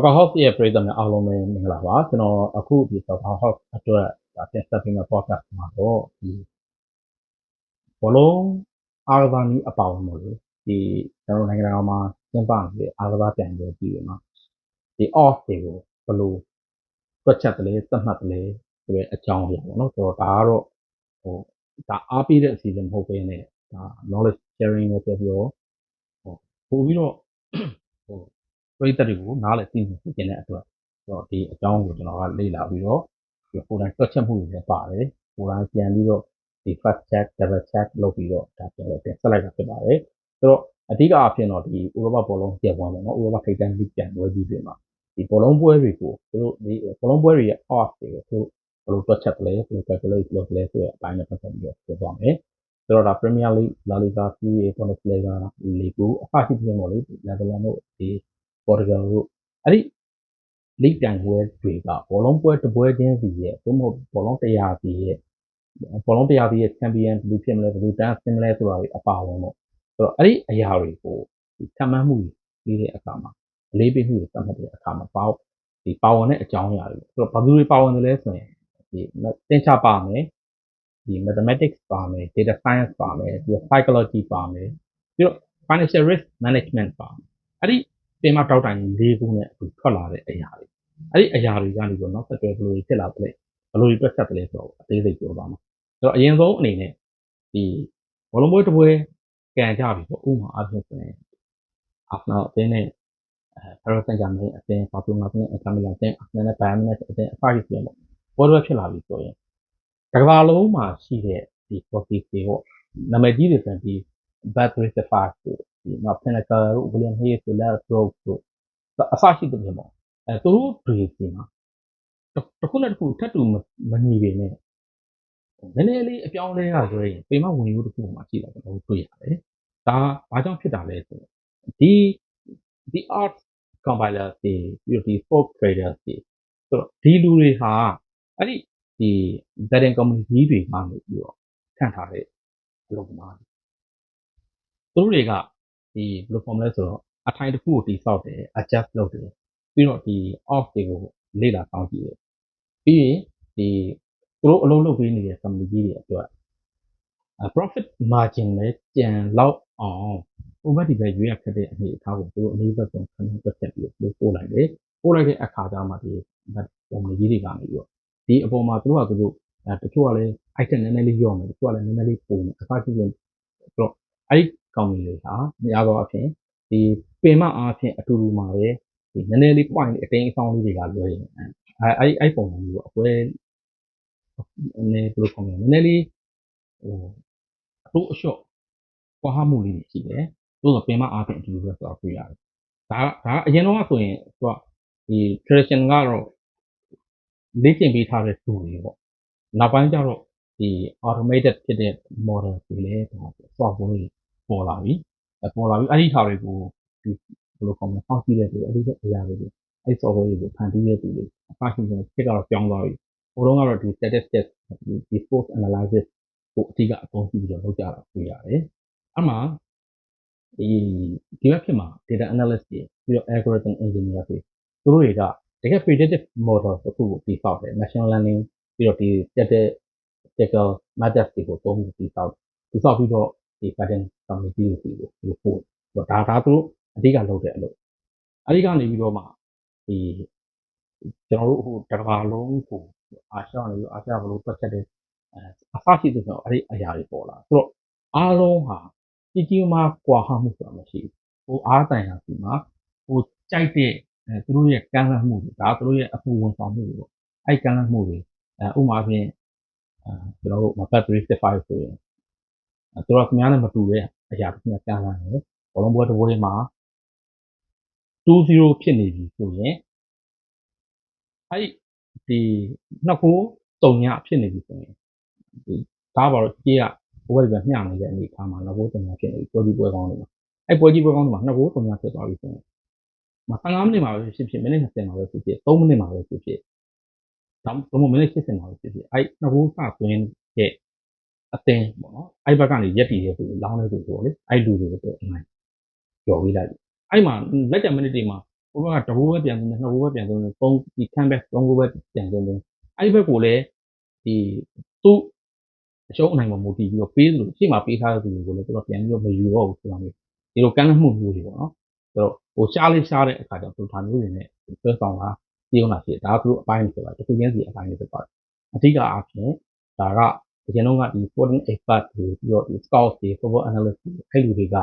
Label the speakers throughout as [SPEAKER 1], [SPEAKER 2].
[SPEAKER 1] Soccer House ရဲ့ပရိသတ်များအားလုံးပဲမင်္ဂလာပါကျွန်တော်အခုဒီ Soccer House အတွက်ဒါတင်ဆက်ပေးမယ့် podcast မှာတော့ဒီဘောလုံးအားကစားနည်းအပေါင်းလို့လေဒီကျွန်တော်နိုင်ငံတော်မှာကျင်းပနေတဲ့အားကစားပြိုင်ပွဲကြီးတွေမှာဒီ off တွေကိုဘယ်လိုတွက်ချက်တယ်လဲသတ်မှတ်တယ်လဲဆိုတဲ့အကြောင်းအရာပေါ့နော်ဆိုတော့ဒါကတော့ဟိုဒါအားပေးတဲ့အစီအစဉ်မဟုတ်ဘဲနဲ့ဒါ knowledge sharing နဲ့ပြောပြီးတော့ဟိုပို့ပြီးတော့ဟို ပရိသတ်တွေကိုနားလည်သိနေကျင်တဲ့အတွက်ဆိုတော့ဒီအကြောင်းကိုကျွန်တော်ကလေ့လာပြီးတော့ဒီကိုယ်တိုင်တွက်ချက်မှုတွေလည်းပါတယ်ကိုယ်တိုင်ပြန်ပြီးတော့ဒီ fast check double check လုပ်ပြီးတော့ဒါပြန်တော့တင်ဆက်လိုက်တာဖြစ်ပါတယ်ဆိုတော့အဓိကအဖြစ်တော့ဒီဥရောပဘောလုံးပြပွဲပေါ့နော်ဥရောပထိပ်တန်းလိပြန်ပွဲကြီးတွေမှာဒီဘောလုံးပွဲတွေကိုသူတို့ဒီဘောလုံးပွဲတွေရဲ့ odds တွေကိုသူဘယ်လိုတွက်ချက်လဲဘယ်လို calculate လုပ်လဲဆိုတဲ့အပိုင်းနဲ့ပတ်သက်ပြီးတော့ပြောသွားမယ်ဆိုတော့ဒါ Premier League, La Liga, Serie A, Bundesliga, Liga အဖရှိပြင်ပေါ့လေ Netherlands တို့ဒီ ပေါ်တူဂယ်တို့အဲ့ဒီလိပြိုင်ပွဲတွေကဘောလုံးပွဲတစ်ပွဲချင်းစီရဲ့သို့မဟုတ်ဘောလုံးတရားစီရဲ့ဘောလုံးတရားစီရဲ့ချန်ပီယံဘယ်လိုဖြစ်မလဲဘယ်လိုတန်းဆင်းမလဲဆိုတာတွေအပါဝင်ပေါ့ဆိုတော့အဲ့ဒီအရာတွေကိုဒီခံမှန်းမှုကြီးတဲ့အခါမှာအလေးပေးမှုတွေသတ်မှတ်တဲ့အခါမှာပေါ့ဒီပါဝင်တဲ့အကြောင်းအရာတွေဆိုတော့ဘာလို့တွေပါဝင်တယ်လဲဆိုရင်ဒီသင်္ချပါမယ်ဒီ mathematics ပါမယ် data science ပါမယ်ပြီးတော့ psychology ပါမယ်ပြီးတော့ financial risk management ပါမယ်အဲ့ဒီ ပင်မတောက်တိုင်၄ခုနဲ့အခုထွက်လာတဲ့အရာတွေအဲ့ဒီအရာတွေကနေပြီးတော့ဆက်တွဲဘယ်လိုဖြစ်လာသလဲဘယ်လိုတွက်ဆက်သလဲဆိုတော့အသေးစိတ်ပြောပါမယ်ဆိုတော့အရင်ဆုံးအနေနဲ့ဒီဘောလုံးပွဲတစ်ပွဲကန်ကြပြီပေါ့ဥပမာအဖြစ်ဆိုရင်အာဖနာအသင်းနဲ့အဲဖရိုဆန်ဂျာမန်အသင်းဘာပလိုနာအသင်းအကမီလာအသင်းအာဖနာနဲ့ဘိုင်ယန်နဲ့အသင်းအဖားကြီးပြန်ပေါ့ဘောလုံးဖြစ်လာပြီဆိုရင်တစ်ကမ္ဘာလုံးမှာရှိတဲ့ဒီ hockey တွေပေါ့နာမည်ကြီးတွေဆိုရင်ဒီ Bad 35ဆို ဒီမှာ Pinnacle တို့ William Hayes တို့ Larry Brook တို့အစရှိတဲ့ပြင်ပေါ့အဲသူတို့တွေစီမှာတစ်ခုနဲ့တစ်ခုထပ်တူမညီပေမဲ့နည်းနည်းလေးအပြောင်းလဲရဆိုရင်ပေမဝင်ယူတစ်ခုမှရှိတာကျွန်တော်တို့တွေ့ရတယ်ဒါဘာကြောင့်ဖြစ်တာလဲဆိုတော့ဒီဒီ art compiler တွေပြီးတော့ဒီ folk traders တွေဆိုတော့ဒီလူတွေဟာအဲ့ဒီဒီ betting community တွေမှနေပြီးတော့ခံထားတဲ့အလုပ်မှာသူတို့တွေက ဒီဘယ်လို form လဲဆိုတော့အထိုင်တစ်ခုကိုတိဆောက်တယ် adjust လုပ်တယ်ပြီးတော့ဒီ off တွေကိုလေ့လာစောင့်ကြည့်တယ်ပြီးရင်ဒီသူတို့အလုပ်လုပ်ပေးနေတဲ့ company ကြီးတွေအတွက် profit margin လည်းကြံလောက်အောင် over ဒီပဲရွေးရခက်တဲ့အနေအထားကိုသူတို့အလေးသက်ဆုံးခဏတက်တက်ပြီးပို့လိုက်တယ်ပို့လိုက်တဲ့အခါကျမှဒီ company ကြီးတွေကနေပြီးတော့ဒီအပေါ်မှာသူတို့ကသူတို့တချို့ကလည်း item နည်းနည်းလေးရော့မယ်တချို့ကလည်းနည်းနည်းလေးပုံမယ်အခါကျရင်တော့အဲ့ဒီ ကောင်းမီတွေဟာများသောအားဖြင့်ဒီပင်မအားဖြင့်အတူတူမှာပဲဒီနည်းနည်းလေး point အတင်းအဆောင်လေးတွေကလွှဲရင်အဲအဲ့အဲ့ပုံစံမျိုးပေါ့အပွဲနည်းဘယ်လိုခေါ်မလဲနည်းနည်းလေးဟိုအတိုးအလျှော့ကွာဟမှုလေးတွေရှိတယ်သို့သောပင်မအားဖြင့်အတူတူပဲဆိုတာတွေ့ရတယ်ဒါဒါအရင်တော့ဆိုရင်သူကဒီ tradition ကတော့လေ့ကျင့်ပေးထားတဲ့ tool တွေပေါ့နောက်ပိုင်းကျတော့ဒီ automated ဖြစ်တဲ့ model တွေလည်းဒါ software တွေ ပေါ်လာပြီပေါ်လာပြီအဲ့ဒီဟာတွေကိုဒီဘယ်လိုခေါ်မလဲဖောက်ကြည့်တဲ့သူအဲ့ဒီအရာတွေကိုအဲ့ software တွေကိုဖန်တီးတဲ့သူတွေအဖရှင်ရှင်ဖြစ်တော့ပြောင်းသွားပြီဟိုတုန်းကတော့ဒီ statistics ဒီ sports analysis ကိုအတိကအသုံးပြုပြီးတော့လုပ်ကြတာတွေ့ရတယ်အဲ့မှာဒီဒီဘက်ဖြစ်မှာ data analyst တွေပြီးတော့ algorithm engineer တွေသူတို့တွေကတကယ် predictive model တစ်ခုကိုတည်ဆောက်တယ် machine learning ပြီးတော့ဒီ statistical methods တွေကိုသုံးပြီးတည်ဆောက်တည်ဆောက်ပြီးတော့ ဒီ pattern community တွေကိုဒီပို့တော့ဒါဒါသူတို့အဓိကလုပ်တဲ့အလုပ်အဲ့ဒီကနေပြီးတော့မှဒီကျွန်တော်တို့ဟိုတကဘာလုံးကိုအာရှနေအာရှဘလို့တွက်ချက်တဲ့အဲအဖရှိတဲ့ဆိုတော့အဲ့ဒီအရာတွေပေါ်လာဆိုတော့အားလုံးဟာကြီးကြီးမားကွာဟမှုဆိုတာမရှိဘူးဟိုအားတိုင်ဟာဒီမှာဟိုကြိုက်တဲ့အဲသူတို့ရဲ့ကမ်းလှမ်းမှုတွေဒါသူတို့ရဲ့အပူဝန်ဆောင်မှုတွေပေါ့အဲ့ကမ်းလှမ်းမှုတွေအဲဥပမာဖြင့်အဲကျွန်တော်တို့ map 365ဆိုရင်အဲ သူတို့ကများနဲ့မတူတဲ့အရာတစ်ခုနဲ့ကမ်းလှမ်းတယ်ဘောလုံးပွဲတစ်ပွဲမှာ2-0ဖြစ်နေပြီဆိုရင်အဲ့ဒီနှစ်ကိုတုံညဖြစ်နေပြီဆိုရင်ဒီဒါပါတော့ကြေးကဘဝတွေပဲမျှနေတဲ့အနေအထားမှာနှစ်ကိုတုံညဖြစ်နေပြီပွဲကြီးပွဲကောင်းတွေမှာအဲ့ပွဲကြီးပွဲကောင်းတွေမှာနှစ်ကိုတုံညဖြစ်သွားပြီဆိုရင်မ15မိနစ်မှာပဲဖြစ်ဖြစ်မိနစ်20မှာပဲဖြစ်ဖြစ်3မိနစ်မှာပဲဖြစ်ဖြစ်ဒါမှမဟုတ်မိနစ်80မှာပဲဖြစ်ဖြစ်အဲ့နှစ်ကိုစသွင်းတဲ့ အသင်းပေါ့နော်အဲ့ဘက်ကနေရက်တည်ရဲဆိုလောင်းနေဆိုတော့လေအဲ့လူတွေကိုတော့အနိုင်ကျော်ပြီးလိုက်အဲ့မှာလက်ကျန်မိနစ်တွေမှာဟိုဘက်ကတဘိုးပဲပြန်သွင်းတယ်နှစ်ဘိုးပဲပြန်သွင်းတယ်သုံးဒီခံဘက်သုံးဘိုးပဲပြန်သွင်းတယ်အဲ့ဒီဘက်ကိုလည်းဒီသူ့အရှုံးအနိုင်မှာမူတည်ပြီးတော့ပေးသလိုရှေ့မှာပေးထားတဲ့သူတွေကိုလည်းသူတို့ပြန်ပြီးတော့မယူတော့ဘူးဆိုတာမျိုးဒီလိုကမ်းလှမ်းမှုမျိုးတွေပေါ့နော်ဆိုတော့ဟိုရှားလေးရှားတဲ့အခါကျတော့သူဒါမျိုးတွေနဲ့ဆွဲဆောင်တာပြုံးတာဖြစ်ဒါကသူတို့အပိုင်းတွေဆိုတာတစ်ခုချင်းစီအပိုင်းတွေဖြစ်ပါတယ်အဓိကအားဖြင့်ဒါက ဒီကျွန်တော်ကဒီ foreign expert တွေပြီးတော့ဒီ scout တွေ football analyst တွေအဲ့လူတွေက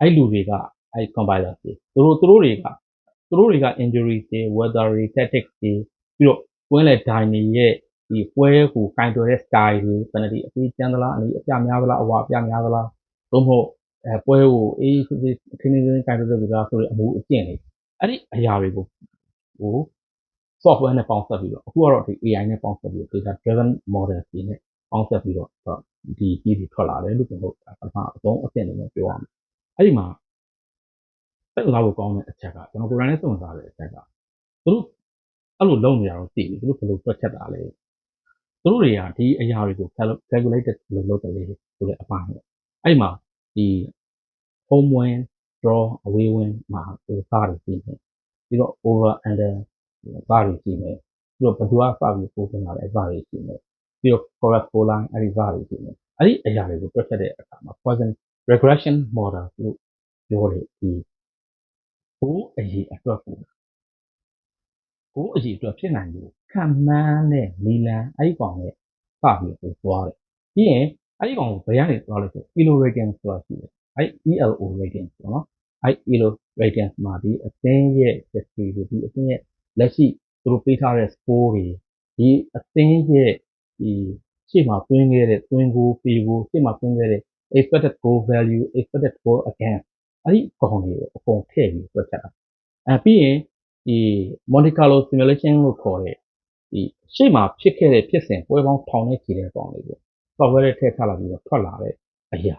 [SPEAKER 1] အဲ့လူတွေကအဲ့ compiler တွေသူတို့သူတို့တွေကသူတို့တွေက injury တွေ weather တွေ tactics တွေပြီးတော့ကွင်းလေဒိုင်တွေရဲ့ဒီပွဲကိုကင်တွယ်တဲ့ style တွေဘယ်နှဒီအပေးကျန်းသလားအနည်းအပြများသလားအဝအပြများသလားသို့မဟုတ်အဲပွဲကိုအေးစစ်စစ်ခင်းနေနေကင်တွယ်တဲ့လူကဆိုရင်အမှုအကျင့်တွေအဲ့ဒီအရာတွေကိုဟို software နဲ့ပေါင်းစပ်ပြီးတော့အခုကတော့ဒီ AI နဲ့ပေါင်းစပ်ပြီးတော့ data driven model တွေနဲ့ ပေါင်းစပ်ပြီးတော့ဒီကြီးတွေထွက်လာတယ်လို့ကျွန်တော်ပထမအဆုံးအဆင့်အနေနဲ့ပြောရမယ်အဲ့ဒီမှာစိတ်ဝင်စားဖို့ကောင်းတဲ့အချက်ကကျွန်တော်ကိုယ်တိုင်လည်းစိတ်ဝင်စားတဲ့အချက်ကသူတို့အဲ့လိုလုပ်နေရတော့သိပြီသူတို့ဘယ်လိုတွက်ချက်တာလဲသူတို့တွေကဒီအရာတွေကို calculated ဘယ်လိုလုပ်တယ်လဲဆိုတဲ့အပိုင်းပေါ့အဲ့မှာဒီ home win draw away win မှာသူစားတယ်ပြီးတယ်ပြီးတော့ over under ဘာတွေရှိမယ်ပြီးတော့ဘယ်သူကစပြီးပို့တင်လာလဲဘာတွေရှိမယ် ပြီးတော့ correct goal line အဲ့ဒီဘာတွေရှိမယ်အဲ့ဒီအရာတွေကိုတွက်ချက်တဲ့အခါမှာ Poisson regression model ကိုပြောတယ်ဒီဘိုးအရေးအတွက်ကိုဘိုးအရေးအတွက်ဖြစ်နိုင်လို့ခံမှန်းတဲ့နီလန်အဲ့ဒီကောင်နဲ့စပြီးပို့သွားတယ်ပြီးရင်အဲ့ဒီကောင်ကိုဘယ်ကနေသွားလဲဆို elo rating ဆိုတာရှိတယ်အဲ့ elo rating ပေါ့နော်အဲ့ elo rating မှာဒီအသင်းရဲ့ history တွေဒီအသင်းရဲ့လက်ရှိသူတို့ပေးထားတဲ့ score တွေဒီအသင်းရဲ့ ဒီရှေ့မှာသွင်းခဲ့တဲ့သွင်းကိုပေကိုရှေ့မှာသွင်းခဲ့တဲ့ expected goal value expected goal against အဲ့ဒီကောင်တွေကိုအကုန်ထည့်ပြီးတွက်ချက်တာအဲပြီးရင်ဒီ Monte Carlo simulation လို့ခေါ်တဲ့ဒီရှေ့မှာဖြစ်ခဲ့တဲ့ဖြစ်စဉ်ပွဲပေါင်းထောင်နဲ့ချီတဲ့ကောင်တွေကို software ထဲထည့်ထားလာပြီးတော့ထွက်လာတဲ့အရာ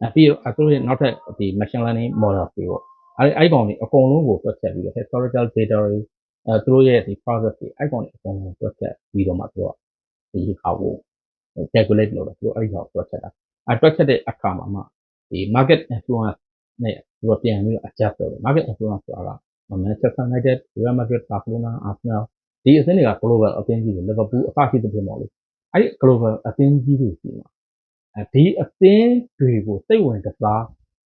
[SPEAKER 1] အဲပြီးတော့အခုရဲ့နောက်ထပ်ဒီ machine learning model တွေပေါ့အဲအဲ့ကောင်တွေအကုန်လုံးကိုတွက်ချက်ပြီးတော့ historical data တွေအဲသူတို့ရဲ့ဒီ process တွေအဲ့ကောင်တွေအကုန်လုံးတွက်ချက်ပြီးတော့မှသူက ဒီဟာကို calculate လုပ်တယ်သူတို့အဲ့ဒီဟာကိုတွက်ချက်တာအဲတွက်ချက်တဲ့အခါမှာမှဒီ market influence နဲ့သူတို့ပြန်ပြီးတော့ adjust လုပ်တယ် market influence ဆိုတာက Manchester United, Real Madrid, Barcelona, Arsenal ဒီအသင်းတွေက global အသင်းကြီးတွေ Liverpool အစရှိသဖြင့်ပေါ့လေအဲ့ဒီ global အသင်းကြီးတွေရှိမှာအဲဒီအသင်းတွေကိုစိတ်ဝင်စား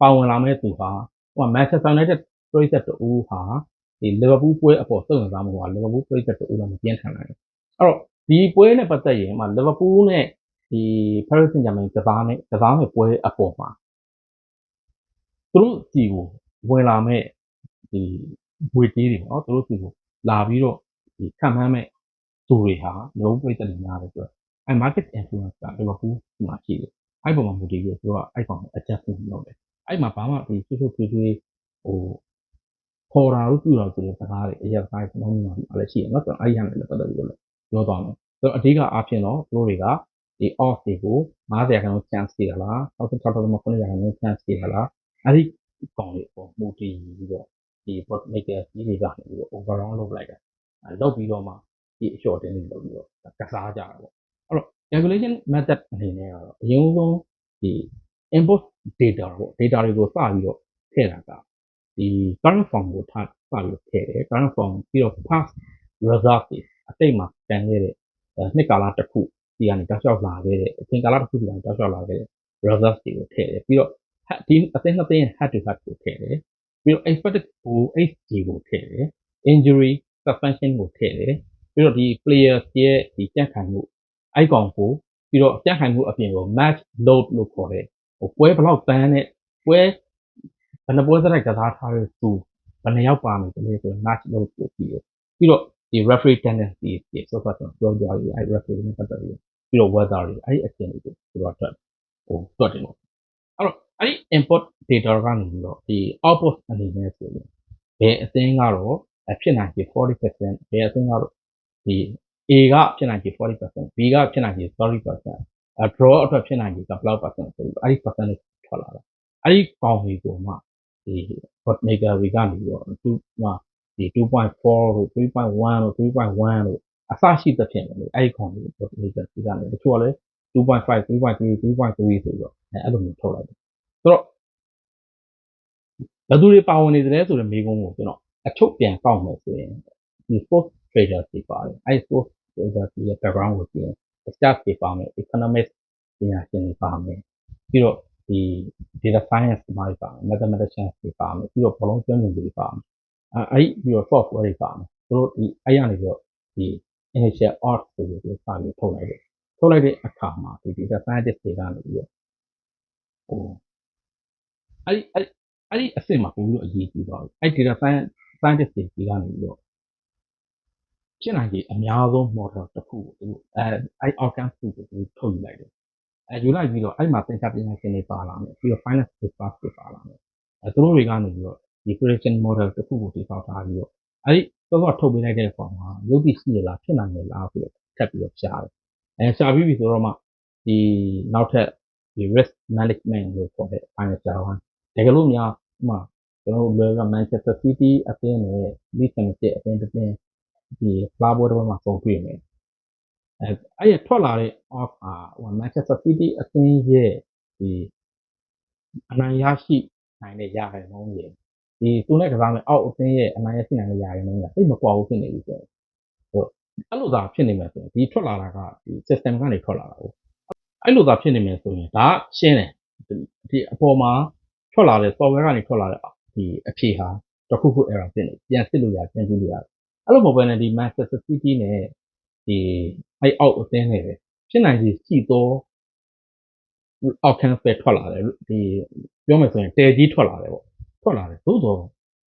[SPEAKER 1] ပါဝင်လာမဲ့သူဟာဟို Manchester United ပြိသက်တူဟာဒီလီဗာပူးပွဲအပေါ်စိတ်ဝင်စားမှုကလီဗာပူးပြိသက်တူတော့မပြင်းထန်နိုင်ဘူးအဲ့တော့ ဒီပွဲနဲ့ပတ်သက်ရင်မှလီဗာပူးနဲ့ဒီ Paris Saint-Germain ကစားနဲ့ကစားမဲ့ပွဲအပေါ်မှာသူတို့စီကိုဝင်လာမဲ့ဒီဝေတီးတွေပေါ့နော်သူတို့စီကိုလာပြီးတော့ဒီခံမှန်းမဲ့သူတွေဟာလုံးပြည့်တယ်များတယ်ဆိုတော့အဲ market influence ကလီဗာပူးဒီမှာရှိတယ်အဲ့ပေါ်မှာမူတည်ပြီးသူကအဲ့ပေါ်မှာ adjustment လုပ်တယ်အဲ့မှာဘာမှဒီဆွဆွထွေးထွေးဟိုခေါ်တာလို့ပြတာဆိုတဲ့စကားတွေအရင်ကစားကျွန်တော်မြင်မှာလည်းရှိတယ်နော်ဆိုတော့အဲ့ဒီဟာနဲ့ပတ်သက်ပြီးတော့ ပြောသွားမယ်ဆိုတော့အဓိကအားဖြင့်တော့သူတို့တွေကဒီ off တွေကို90ရာခိုင်နှုန်း chance ရှိတာလား66.9ရာခိုင်နှုန်း chance ရှိတာလားအဲ့ဒီကောင်တွေပေါ့မူတည်ပြီးတော့ဒီ bot maker ကြီးတွေကနေပြီးတော့ overall လုပ်လိုက်တာအဲ့လုပ်ပြီးတော့မှဒီအလျှော့တင်းတွေလုပ်ပြီးတော့ကစားကြတာပေါ့အဲ့တော့ calculation method အနေနဲ့ကတော့အရင်ဆုံးဒီ input data ပေါ့ data တွေကိုစပြီးတော့ထည့်တာကဒီ current form ကိုထားစပြီးတော့ထည့်တယ် current form ပြီးတော့ past result တွေ အတိတ်မှာတန်ခဲ့တဲ့နှစ်ကာလတစ်ခုဒီကနေတောက်လျှောက်လာခဲ့တဲ့အချိန်ကာလတစ်ခုဒီကနေတောက်လျှောက်လာခဲ့တဲ့ result တွေကိုထည့်တယ်ပြီးတော့ဒီအသင်းနှစ်သင်းရဲ့ head to head ကိုထည့်တယ်ပြီးတော့ expected goal XG ကိုထည့်တယ် injury suspension ကိုထည့်တယ်ပြီးတော့ဒီ player ရဲ့ဒီကြန့်ခိုင်မှုအိုက်ကောင်ကိုပြီးတော့ကြန့်ခိုင်မှုအပြင်ကို match load လို့ခေါ်တဲ့ဟိုပွဲဘလောက်တန်းနဲ့ပွဲဘယ်နှပွဲစတိုက်ကစားထားတဲ့သူဘယ်နှယောက်ပါမယ်တည်းဆိုတော့ match load ကိုပြီးရပြီးတော့ ဒီ referee tendency တွေဆိုတော့ပြောကြရည်အဲ referee နဲ့ပတ်သက်ပြီးပြီးတော့ weather တွေအဲ့ဒီအပြင်တွေကိုသူတို့အတွက်ဟိုတွက်တယ်ပေါ့အဲ့တော့အဲ့ဒီ input data ကနေပြီးတော့ဒီ output အနေနဲ့ဆိုရင်ဘယ်အသင်းကတော့ဖြစ်နိုင်ခြေ40%ဘယ်အသင်းကတော့ဒီ A ကဖြစ်နိုင်ခြေ40% B ကဖြစ်နိုင်ခြေ30%အဲ draw အတွက်ဖြစ်နိုင်ခြေကဘယ်လောက် percent ဆိုပြီးအဲ့ဒီ percentage ထွက်လာတာအဲ့ဒီကောင်တွေကိုမှဒီ bot maker တွေကနေပြီးတော့သူမှ ဒီ2.4လို့3.1လို့3.1လို့အစရှိသဖြင့်လေအဲ့ဒီကောင်တွေ bot maker တွေကနေတချို့ကလည်း2.5 3.3 3.3ဆိုပြီးတော့အဲအဲ့လိုမျိုးထုတ်လိုက်တယ်ဆိုတော့ဘယ်သူတွေပါဝင်နေသလဲဆိုတဲ့မေးခွန်းကိုကျွန်တော်အချုပ်ပြန်ကောက်မယ်ဆိုရင်ဒီ sports traders တွေပါတယ်အဲ့ sports traders တွေရဲ့ background ကိုကြည့်ရင် staff တွေပါမယ် economics ပညာရှင်တွေပါမယ်ပြီးတော့ဒီ data science တွေပါမယ် mathematicians တွေပါမယ်ပြီးတော့ဘလုံးကျွမ်းကျင်သူတွေပါမယ် အဲအဲ့ပြီးတော့ software တွေပါမယ်သူတို့ဒီအဲ့ရနေပြီးတော့ဒီ initial art ဆိုပြီးတော့စပြီးထုတ်လိုက်တယ်ထုတ်လိုက်တဲ့အခါမှာဒီ data scientist တွေကနေပြီးတော့ဟိုအဲ့ဒီအဲ့အဲ့ဒီအဆင့်မှာပို့ပြီးတော့အရေးကြီးသွားပြီအဲ့ data science scientist တွေဒီကနေပြီးတော့ဖြစ်နိုင်ခြေအများဆုံး model တစ်ခုကိုသူတို့အဲအဲ့ outcome တစ်ခုကိုသူတို့ထုတ်ယူလိုက်တယ်အဲယူလိုက်ပြီးတော့အဲ့မှာသင်္ချာပညာရှင်တွေပါလာမယ်ပြီးတော့ finance experts တွေပါလာမယ်အဲသူတို့တွေကနေပြီးတော့ ဒီ prediction model တစ်ခုကိုတည်ဆောက်ထားပြီးတော့အဲ့ဒီတော့တော့ထုတ်ပေးလိုက်တဲ့ပုံမှာရုပ်တည်ရှိရလားဖြစ်နိုင်ရလားဆိုတော့ထပ်ပြီးတော့ရှားတယ်အဲရှားပြီးပြီဆိုတော့မှဒီနောက်ထပ်ဒီ risk management လို့ခေါ်တဲ့ financial one တကယ်လို့များဥပမာကျွန်တော်တို့လွယ်က Manchester City အသင်းနဲ့ Leeds United အသင်းတစ်သင်းဒီဖလားဘောတစ်ပွဲမှာပုံတွေ့မယ်အဲအဲ့ရထွက်လာတဲ့ off အာဟို Manchester City အသင်းရဲ့ဒီအနိုင်ရရှိနိုင်တဲ့ရာခိုင်နှုန်းရဲ့ ဒီသူနဲ့ကစားမယ်အောက်အသင်းရဲ့အနိုင်ရရှိနိုင်တဲ့ရာခိုင်နှုန်းကသိပ်မကွာဘူးဖြစ်နေပြီဆိုတော့ဟိုအဲ့လိုသာဖြစ်နေမယ်ဆိုရင်ဒီထွက်လာတာကဒီ system ကနေထွက်လာတာကိုအဲ့လိုသာဖြစ်နေမယ်ဆိုရင်ဒါရှင်းတယ်ဒီအပေါ်မှာထွက်လာတဲ့ software ကနေထွက်လာတဲ့ဒီအဖြေဟာတစ်ခုခု error ဖြစ်နေပြန်စစ်လို့ရပြန်ကြည့်လို့ရတယ်အဲ့လိုမဟုတ်ဘဲနဲ့ဒီ Manchester City နဲ့ဒီအဲ့အောက်အသင်းတွေပဲဖြစ်နိုင်ခြေရှိသောအောက်ခံပဲထွက်လာတယ်ဒီပြောမယ်ဆိုရင်တဲကြီးထွက်လာတယ်ပေါ့ ထွက်လာတယ်သို့တော့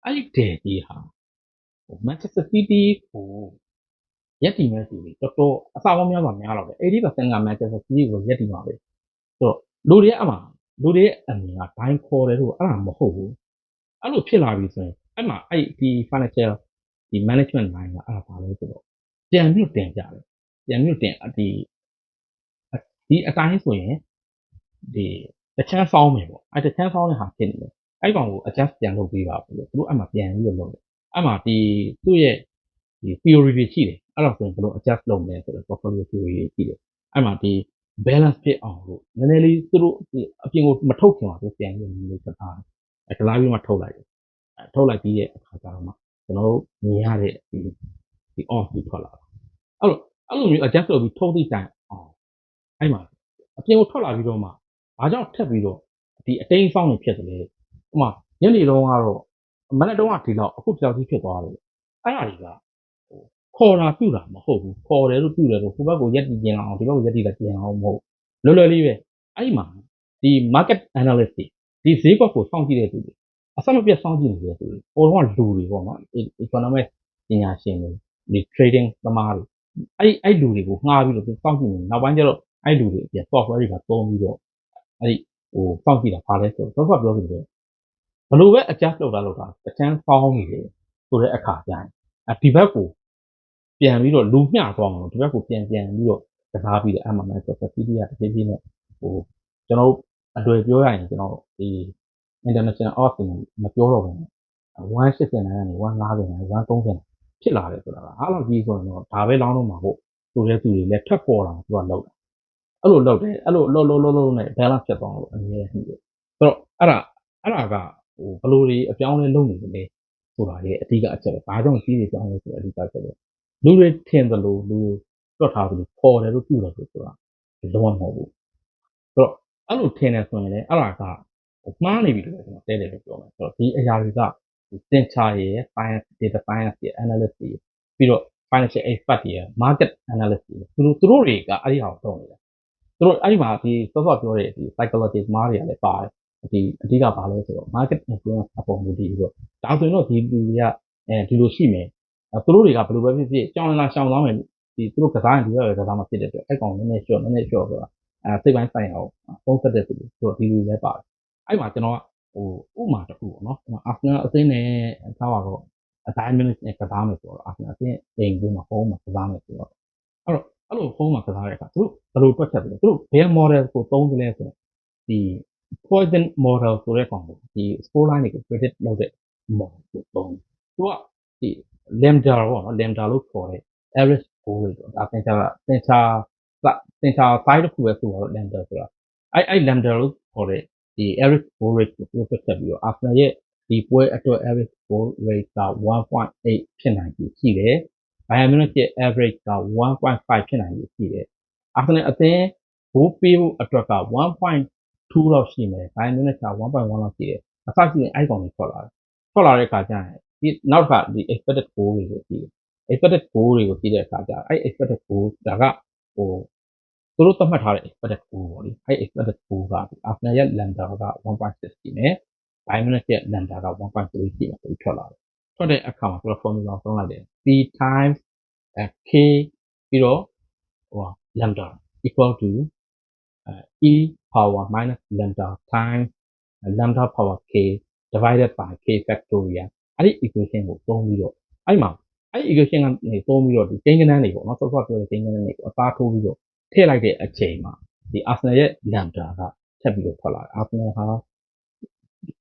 [SPEAKER 1] အဲ့ဒီတဲကြီးဟာဟို Manchester City ကိုရက်တည်မဲ့သူတွေတော်တော်အစာပေါင်းများစွာများတော့တယ်80%က Manchester City ကိုရက်တည်မှာပဲဆိုတော့လူတွေကအမှလူတွေရဲ့အမြင်ကဘိုင်းခေါ်တယ်လို့အဲ့ဒါမဟုတ်ဘူးအဲ့လိုဖြစ်လာပြီဆိုရင်အဲ့မှာအဲ့ဒီ financial ဒီ management line ကအဲ့ဒါပါလဲဆိုတော့ပြန်ပြီးတင်ကြတယ်ပြန်ပြီးတင်ဒီဒီအတိုင်းဆိုရင်ဒီတချမ်းဆောင်းမယ်ပေါ့အဲ့တချမ်းဆောင်းတဲ့ဟာဖြစ်နေတယ် အဲ့ကောင်ကို adjust ပြန်လုပ်ပေးပါဘူးလို့သူတို့အဲ့မှာပြန်ပြီးတော့လုပ်တယ်အဲ့မှာဒီသူ့ရဲ့ဒီ theory တွေရှိတယ်အဲ့တော့ဆိုရင်ဘယ်လို adjust လုပ်မလဲဆိုတော့ portfolio theory တွေရှိတယ်အဲ့မှာဒီ balance ဖြစ်အောင်လို့နည်းနည်းလေးသူတို့ဒီအပြင်ကိုမထုတ်ခင်ပါသူပြန်ပြီးနည်းနည်းလေးကထားတယ်အဲကလားပြီးမှထုတ်လိုက်တယ်အဲထုတ်လိုက်ပြီးရဲ့အခါကျတော့မှကျွန်တော်တို့မြင်ရတဲ့ဒီဒီ off ဒီထွက်လာတာအဲ့လိုအဲ့လိုမျိုး adjust လုပ်ပြီးထုတ်သည့်တိုင်အောင်အဲ့မှာအပြင်ကိုထွက်လာပြီးတော့မှဘာကြောင့်ထက်ပြီးတော့ဒီအတိန်ဆောင်နေဖြစ်တယ်လေ ဥပမာညနေတုန်းကတော့မနေ့တုန်းကဒီလောက်အခုကြောက်ကြီးဖြစ်သွားတယ်အဲ့ဒါတွေကဟိုခေါ်တာပြုတာမဟုတ်ဘူးခေါ်တယ်လို့ပြုတယ်လို့ဟိုဘက်ကိုရက်တည်ကျင်အောင်ဒီဘက်ကိုရက်တည်တာကျင်အောင်မဟုတ်လွယ်လွယ်လေးပဲအဲ့မှာဒီ market analyst တွေဒီဈေးကွက်ကိုစောင့်ကြည့်တဲ့သူတွေအဆက်မပြတ်စောင့်ကြည့်နေတဲ့သူတွေဟိုတော့လူတွေပေါ့နော် economic ပညာရှင်တွေဒီ trading သမားတွေအဲ့အဲ့လူတွေကိုငှားပြီးတော့သူစောင့်ကြည့်နေနောက်ပိုင်းကျတော့အဲ့လူတွေအပြင် software တွေကသုံးပြီးတော့အဲ့ဒီဟိုစောင့်ကြည့်တာဘာလဲဆိုတော့တော့ပြောလို့တယ် ဘလို့ပဲ adjust လုပ်တာလုပ်တာတချမ်းဖောင်းနေတယ်ဆိုတဲ့အခါကျရင်အဒီဘက်ကိုပြန်ပြီးတော့လူမျှသွားအောင်ဒီဘက်ကိုပြန်ပြန်ပြီးတော့ကစားပြီးတော့အမှန်မှန်ဆိုတော့ CD ကတဖြည်းဖြည်းနဲ့ဟိုကျွန်တော်တို့အတွေ့ပြောရရင်ကျွန်တော်ဒီ international off ကိုမပြောတော့ဘူး180နိုင်ကနေ150နိုင်130ဖြစ်လာတယ်ဆိုတာကအားလုံးကြီးဆိုရင်တော့ဒါပဲလောင်းလို့မှာပေါ့ဆိုတဲ့သူတွေလည်းထပ်ပေါ်လာသူကလောက်တာအဲ့လိုလောက်တယ်အဲ့လိုလှုပ်လှုပ်လှုပ်လှုပ်နဲ့ balance ဖြစ်သွားလို့အမြဲရှိတယ်ဆိုတော့အဲ့ဒါအဲ့ဒါက ဟိုဘယ်လိုတွေအပြောင်းလဲလုပ်နေတယ်လဲဆိုတာရဲ့အဓိကအချက်ပဲဘာကြောင့်ကြီးတွေပြောင်းလဲဆိုတဲ့အဓိကချက်ပဲလူတွေထင်သလိုလူတွေတွက်ထားသလိုပေါ်တယ်လို့ပြုတယ်လို့ဆိုတာလုံးဝမဟုတ်ဘူးဆိုတော့အဲ့လိုထင်တယ်ဆိုရင်လည်းအဲ့ဒါကမှားနေပြီလို့ကျွန်တော်တဲတယ်လို့ပြောမယ်ဆိုတော့ဒီအရာတွေကသင်ချာရဲ့ science data science ရဲ့ analyst တွေပြီးတော့ financial expert တွေရဲ့ market analyst တွေသူတို့သူတို့တွေကအဲ့ဒီဟာကိုတုံးနေတာသူတို့အဲ့ဒီမှာဒီစောစောပြောတဲ့ဒီ psychology မားတွေကလည်းပါတယ် ဒီအဓိကပါလဲဆိုတော့ market influence အပေါ်မူတည်ပြီးတော့ဒါဆိုရင်တော့ဒီလူတွေကအဲဒီလိုရှိမယ်သူတို့တွေကဘယ်လိုပဲဖြစ်ဖြစ်ကြောင်လာရှောင်သွားမယ်ဒီသူတို့ကစားရင်ဒီဘက်ကစားမှဖြစ်တဲ့အတွက်အဲ့ကောင်နည်းနည်းရှော့နည်းနည်းရှော့ဆိုတာအဲစိတ်ပိုင်းဆိုင်အောင်ပုံသက်တဲ့သူတွေဆိုတော့ဒီလူလည်းပါတယ်အဲ့မှာကျွန်တော်ကဟိုဥမာတစ်ခုပေါ့နော်အာဆင်နယ်အသင်းနဲ့ထားပါတော့အတိုင်းမင်းနဲ့ကစားမယ်ဆိုတော့အာဆင်နယ်အသင်းအိမ်ကူမှာပုံမှာကစားမယ်ဆိုတော့အဲ့တော့အဲ့လိုပုံမှာကစားတဲ့အခါသူတို့ဘယ်လိုတွက်ချက်လဲသူတို့ဘယ် model ကိုသုံးကြလဲဆိုတော့ဒီ poison model ဆိုတဲ့ကောင်ကိုဒီ score line တွေကို predict လုပ်တဲ့ model ကိုသုံးသူကဒီ lambda ပေါ့နော် lambda လို့ခေါ်တဲ့ average goal rate ပေါ့ဒါသင်္ချာသင်္ချာသင်္ချာ size တစ်ခုပဲဆိုတော့ lambda ဆိုတာအဲ့အဲ့ lambda လို့ခေါ်တဲ့ဒီ average goal rate ကိုသူတို့ပြတ်ပြီးတော့ Arsenal ရဲ့ဒီပွဲအတွက် average goal rate က1.8ဖြစ်နိုင်ပြီရှိတယ် Bayern Munich ရဲ့ average က1.5ဖြစ်နိုင်ပြီရှိတယ် Arsenal အသင်း goal ပေးဖို့အတွက်က 1.2လောက်ရှိမယ် Bayern Munich က1.1လောက်ရှိတယ်အစရှိရင်အဲ့ကောင်တွေထွက်လာတယ်ထွက်လာတဲ့အခါကျရင်ဒီနောက်ကဒီ expected goal တွေကိုကြည့်တယ် expected goal တွေကိုကြည့်တဲ့အခါကျအဲ့ expected goal ဒါကဟိုသူတို့သတ်မှတ်ထားတဲ့ expected goal ပေါ့လေအဲ့ expected goal ကဒီ Arsenal ရဲ့ lambda က1.6ရှိမယ် Bayern Munich ရဲ့ lambda က1.3ရှိမယ်ဆိုပြီးထွက်လာတယ်ထွက်တဲ့အခါမှာသူက formula ကိုသုံးလိုက်တယ် p times uh, k ပြီးတော့ဟို lambda equal to uh, e power minus lambda times uh, lambda power k divided by k factorial အဲ့ဒီ equation ကိုသုံးပြီးတော့အဲ့မှာအဲ့ဒီ equation ကနေသုံးပြီးတော့ဒီကိန်းဂဏန်းတွေပေါ့နော်ဆော့ဆော့ပြောတဲ့ကိန်းဂဏန်းတွေကိုအသားထိုးပြီးတော့ထည့်လိုက်တဲ့အချိန်မှာဒီ Arsenal ရဲ့ lambda ကထပ်ပြီးတော့ထွက်လာတယ် Arsenal ဟာ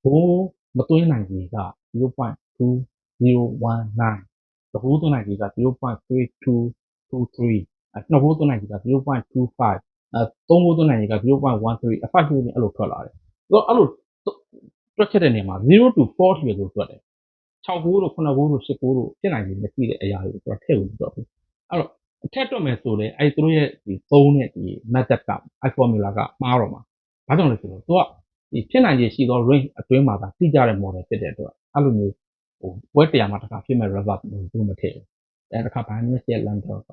[SPEAKER 1] ဘိုးမသွင်းနိုင်ကြီးက0.2019တကူသွင်းနိုင်ကြီးက0.3223အဲနှစ်ဘိုးသွင်းနိုင်ကြီးက0.25အဲ သုံးဘိုးသွင်းနိုင်ကြီးက0.13အဖတ်ရှိနေအဲ့လိုထွက်လာတယ်ဆိုတော့အဲ့လိုတွက်ချက်တဲ့နေရာမှာ0 to 4ထိပဲလို့တွက်တယ်6ဘိုးတို့9ဘိုးတို့10ဘိုးတို့ဖြစ်နိုင်ကြီးမရှိတဲ့အရာတွေကိုသူကထည့်လို့တွက်ဘူးအဲ့တော့အထက်တွက်မယ်ဆိုလေအဲ့သူတို့ရဲ့ဒီ3နဲ့ဒီ method ကအဲ့ formula ကမှားတော့မှာဘာကြောင့်လဲဆိုတော့သူကဒီဖြစ်နိုင်ခြေရှိသော range အတွင်းမှာသာတိကျတဲ့ model ဖြစ်တဲ့အတွက်အဲ့လိုမျိုးဟိုဝက်တရားမှာတစ်ခါဖြစ်မဲ့ result ကိုသူမထည့်ဘူးအဲတစ်ခါဘိုင်းနစ်ရဲ့ lambda က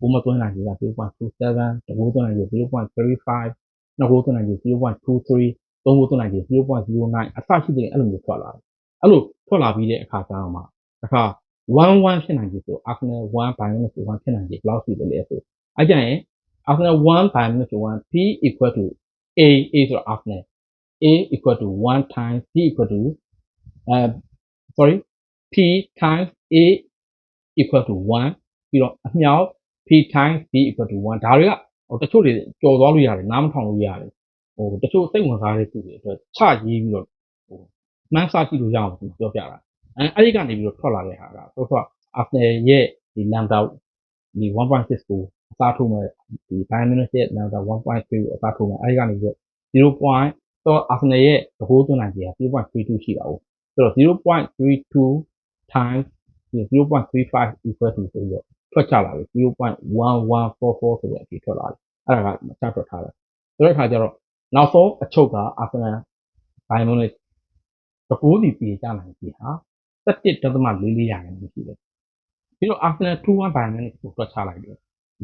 [SPEAKER 1] ဘုမသွင်းနိုင်ကြီးက0.27တကူသွင်းနိုင်ကြီး0.35နှစ်ကူသွင်းနိုင်ကြီး0.23သုံးကူသွင်းနိုင်ကြီး0.09အစရှိတဲ့အဲ့လိုမျိုးထွက်လာတယ်အဲ့လိုထွက်လာပြီးတဲ့အခါကျတော့မှတစ်ခါ1-1ဖြစ်နိုင်ကြီးဆို Arsenal 1 Bayern Munich 1ဖြစ်နိုင်ကြီးဘယ်လောက်ရှိတယ်လဲဆိုအဲ့ကြရင် Arsenal 1 Bayern Munich 1 P equal to A A ဆိုတော့ Arsenal A equal to 1 times P equal to uh sorry P times A equal to 1 ပြီးတော့အမြောက် P times B equal to 1ဒါတွေကဟိုတချို့တွေကြော်သွားလို့ရတယ်နားမထောင်လို့ရတယ်ဟိုတချို့စိတ်ဝင်စားတဲ့သူတွေအတွက်ချရေးပြီးတော့ဟိုမှန်းဆကြည့်လို့ရအောင်ပြောပြတာအဲအဲ့ဒီကနေပြီးတော့ထွက်လာတဲ့ဟာကဆိုတော့ Arsenal ရဲ့ဒီ lambda ဒီ1.6ကိုအစားထိုးမဲ့ဒီ Bayern Munich ရဲ့ lambda 1.3ကိုအစားထိုးမဲ့အဲ့ဒီကနေပြီးတော့ 0. ဆိုတော့ Arsenal ရဲ့သဘောသွင်းနိုင်ခြေက0.32ရှိပါဘူးဆိုတော့0.32 times 0.35 equal to ဆိုပြီးတော့ ထွက်ချလာပြီ0.1144ဆိုတဲ့အဖြစ်ထွက်လာတယ်အဲ့ဒါကမချထွက်ထားတယ်ဆိုတဲ့အခါကျတော့နောက်ဆုံးအချုပ်က Arsenal Bayern Munich တကူစီပြေကြနိုင်ပြီဟာ17.44ရာခိုင်နှုန်းရှိတယ်ပြီးတော့ Arsenal 2-1 Bayern Munich ကိုတွက်ချလိုက်တယ်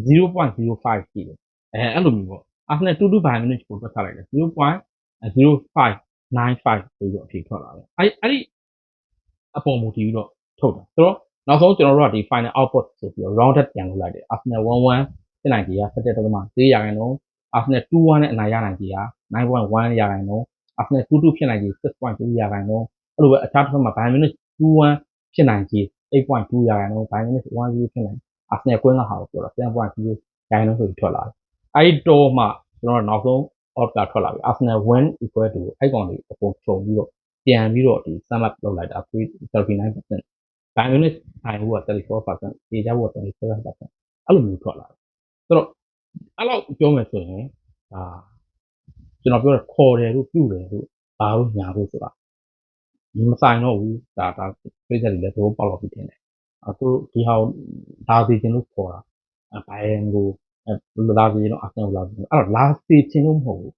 [SPEAKER 1] 0.05ရှိတယ်အဲအဲ့လိုမျိုးပေါ့ Arsenal 2-2 Bayern Munich ကိုတွက်ချလိုက်တယ်0.0595ဆိုပြီးတော့အဖြေထွက်လာတယ်အဲ့အဲ့ဒီအပေါ်မူတည်ပြီးတော့ထုတ်တာဆိုတော့ နောက်ဆုံးကျွန်တော်တို့ကဒီ final output ဆိုပြီးတော့ rounded ပြန်လုပ်လိုက်တယ် Arsenal 1-1ဖြစ်နိုင်ကြီးက17.3ရာခိုင်နှုန်း Arsenal 2-1နဲ့အနိုင်ရနိုင်ကြီးက9.1ရာခိုင်နှုန်း Arsenal 2-2ဖြစ်နိုင်ကြီး6.2ရာခိုင်နှုန်းအဲ့လိုပဲအခြားတစ်ဖက်မှာ Bayern Munich 2-1ဖြစ်နိုင်ကြီး8.2ရာခိုင်နှုန်း Bayern Munich 1-0ဖြစ်နိုင် Arsenal ကွင်းကဟာကိုပြောတာ7.2ရာခိုင်နှုန်းဆိုပြီးထွက်လာတယ်အဲ့ဒီတော့မှကျွန်တော်တို့နောက်ဆုံး odd ကထွက်လာပြီ Arsenal win equal to အဲ့ကောင်တွေအပေါ်ချုပ်ပြီးတော့ပြန်ပြီးတော့ဒီ sum up လုပ်လိုက်တာ39% Bayern Munich နိုင်ဘူးက34%ကြေကြဘူးက27%အဲ့လိုမျိုးထွက်လာတယ်ဆိုတော့အဲ့လောက်ပြောမယ်ဆိုရင်ဒါကျွန်တော်ပြောတယ်ခေါ်တယ်လို့ပြုတယ်လို့ဘာလို့ညာလို့ဆိုတာဒီမဆိုင်တော့ဘူးဒါဒါပြည်သက်တွေလည်းတို့ပေါက်လို့ပြီးတင်တယ်အဲသူဒီဟာဒါစီချင်းလို့ခေါ်တာအဲဘိုင်ကိုအဲလာစီတော့အဆင်လာစီအဲ့တော့လာစီချင်းလို့မဟုတ်ဘူး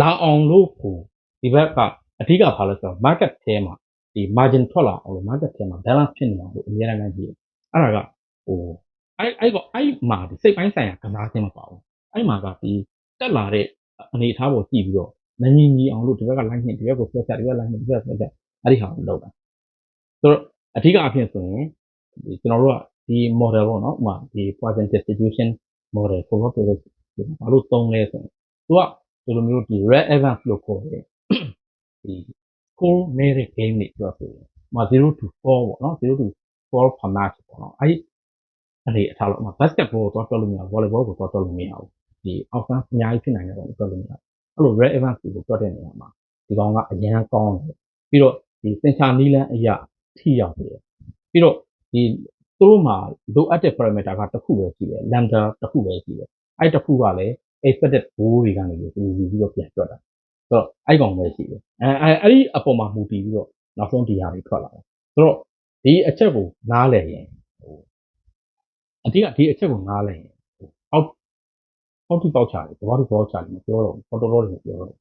[SPEAKER 1] လာအောင်လို့ကိုဒီဘက်ကအဓိကဘာလဲဆိုတော့ market ထဲမှာ ဒီ margin ထွက်လာအောင်လို့ market ထဲမှာ balance ဖြစ်နေအောင်လို့အများအားဖြင့်အဲ့ဒါကဟိုအဲ့အဲ့ကအဲ့မှာဒီစိတ်ပိုင်းဆိုင်ရာကစားခြင်းမပါဘူးအဲ့မှာကဒီတက်လာတဲ့အနေအထားပေါ်ကြည့်ပြီးတော့မငြင်းကြီးအောင်လို့ဒီဘက်က line နဲ့ဒီဘက်ကိုဆွဲချဒီဘက် line နဲ့ဒီဘက်ဆွဲချအဲ့ဒီဟာကိုလုပ်တာဆိုတော့အဓိကအဖြစ်ဆိုရင်ဒီကျွန်တော်တို့ကဒီ model ပေါ့နော်ဥပမာဒီ Poisson distribution model ကိုတော့ပြောလို့ဘာလို့သုံးလဲဆိုရင်သူကဒီလိုမျိုးဒီ red event လို့ခေါ်တယ်ဒီ score နေတဲ့ game တွေပြောဆိုရင်မှာ0 to 4ပေါ့နော်0 to 4 per match ပေါ့နော်အဲ့အနေအထားလို့မှာ basketball ကိုတော့တွက်လို့မရဘူး volleyball ကိုတော့တွက်လို့မရဘူးဒီ outcome အများကြီးဖြစ်နိုင်တယ်တော့တွက်လို့မရဘူးအဲ့လို red event ကိုတွက်တဲ့နေရာမှာဒီကောင်ကအရန်ကောင်းတယ်ပြီးတော့ဒီသင်္ချာနီးလန်းအရာထိရောက်တယ်ပြီးတော့ဒီသူတို့မှာလိုအပ်တဲ့ parameter ကတစ်ခုပဲရှိတယ် lambda တစ်ခုပဲရှိတယ်အဲ့တစ်ခုကလည်း expected goal တွေကနေပြီးယူပြီးတော့ပြန်တွက်တာ ဆိုတော့အဲ့ကောင်ပဲရှိတယ်အဲအဲအဲ့ဒီအပေါ်မှာမူတည်ပြီးတော့နောက်ဆုံးဒီဟာတွေထွက်လာတယ်ဆိုတော့ဒီအချက်ကိုနားလည်ရင်ဟိုအတိကဒီအချက်ကိုနားလည်ရင်ဟိုအောက်အောက်ထိပေါက်ချတယ်ဘာလို့ပေါက်ချတယ်မပြောတော့ဘူးတော်တော်လေးမပြောတော့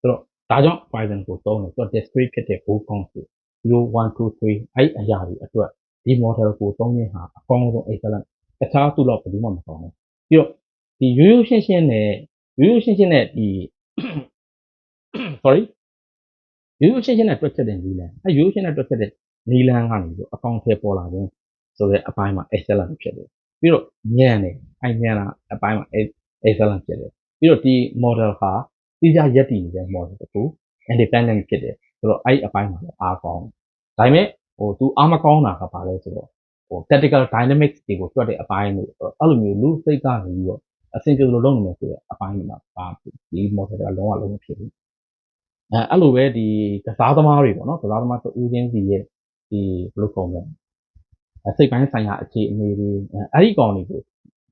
[SPEAKER 1] ဆိုတော့ဒါကြောင့် Python ကိုသုံးတယ်ဆိုတော့ discrete ဖြစ်တဲ့ bool function 0 1 2 3အဲ့အရာတွေအတွက်ဒီ model ကိုသုံးရဟာအကောင်းဆုံး excellent တခြားသူ့တော့ဘယ်သူမှမကောင်းဘူးပြီးတော့ဒီရိုးရိုးရှင်းရှင်းနဲ့ရိုးရိုးရှင်းရှင်းနဲ့ဒီ sorry ရိုးရိုးရှင်းရှင်းနဲ့တွက်ချက်တဲ့နီလန်အဲရိုးရိုးရှင်းနဲ့တွက်ချက်တဲ့နီလန်ကနေပြီးတော့အကောင့်ထဲပေါ်လာခြင်းဆိုတဲ့အပိုင်းမှာ excellent ဖြစ်တယ်ပြီးတော့ညံ့တယ်အဲညံ့တာအပိုင်းမှာ excellent ဖြစ်တယ်ပြီးတော့ဒီ model ဟာတိကျရက်တည်နေတဲ့ model တစ်ခု independent ဖြစ်တယ်ဆိုတော့အဲ့ဒီအပိုင်းမှာလည်းအားကောင်းတယ်ဒါပေမဲ့ဟိုသူအားမကောင်းတာကဘာလဲဆိုတော့ဟို tactical dynamics တွေကိုတွက်တဲ့အပိုင်းတွေအဲ့လိုမျိုးလူစိတ်ကနေပြီးတော့အဆင်ပြေလို့လုပ်နေမယ်ဆိုတဲ့အပိုင်းတွေမှာပါဒီ model ကလုံးဝလုံးမဖြစ်ဘူး အဲအဲ့လိုပဲဒီကစားသမားတွေပေါ့နော်ကစားသမားဆိုဦးချင်းစီရဲ့ဒီဘယ်လိုခေါ်မလဲအစိတ်ပိုင်းဆိုင်ရာအခြေအနေတွေအဲ့ဒီကောင်တွေကို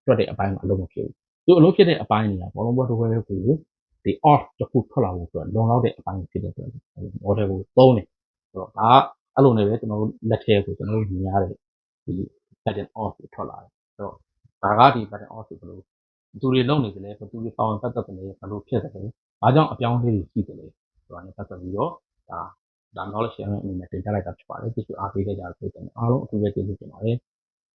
[SPEAKER 1] တွက်တဲ့အပိုင်းမှာအလုံးမဖြစ်ဘူးသူအလုံးဖြစ်တဲ့အပိုင်းတွေကဘောလုံးပွဲတစ်ပွဲကိုဒီ off တစ်ခုထွက်လာဖို့အတွက်လုံလောက်တဲ့အပိုင်းဖြစ်တဲ့အတွက် model ကိုသုံးတယ်ဆိုတော့ဒါကအဲ့လိုနဲ့ပဲကျွန်တော်တို့လက်ထဲကိုကျွန်တော်တို့မြင်ရတဲ့ဒီ pattern off ကိုထွက်လာတယ်ဆိုတော့ဒါကဒီ pattern off ကိုဘယ်လိုဘယ်သူတွေလုပ်နေကြလဲဘယ်သူတွေပေါဝင်ပတ်သက်တယ်လဲဘယ်လိုဖြစ်တယ်လဲအားကြောင့်အပြောင်းအလဲတွေရှိတယ်လဲ ဆိုတာနဲ့ပတ်သက်ပြီးတော့ဒါဒါ knowledge sharing အနေနဲ့တင်ပြလိုက်တာဖြစ်ပါတယ်ကျေးဇူးအားပေးကြကြတဲ့ပြည်သူတွေအားလုံးအထူးပဲကျေးဇူးတင်ပါတယ်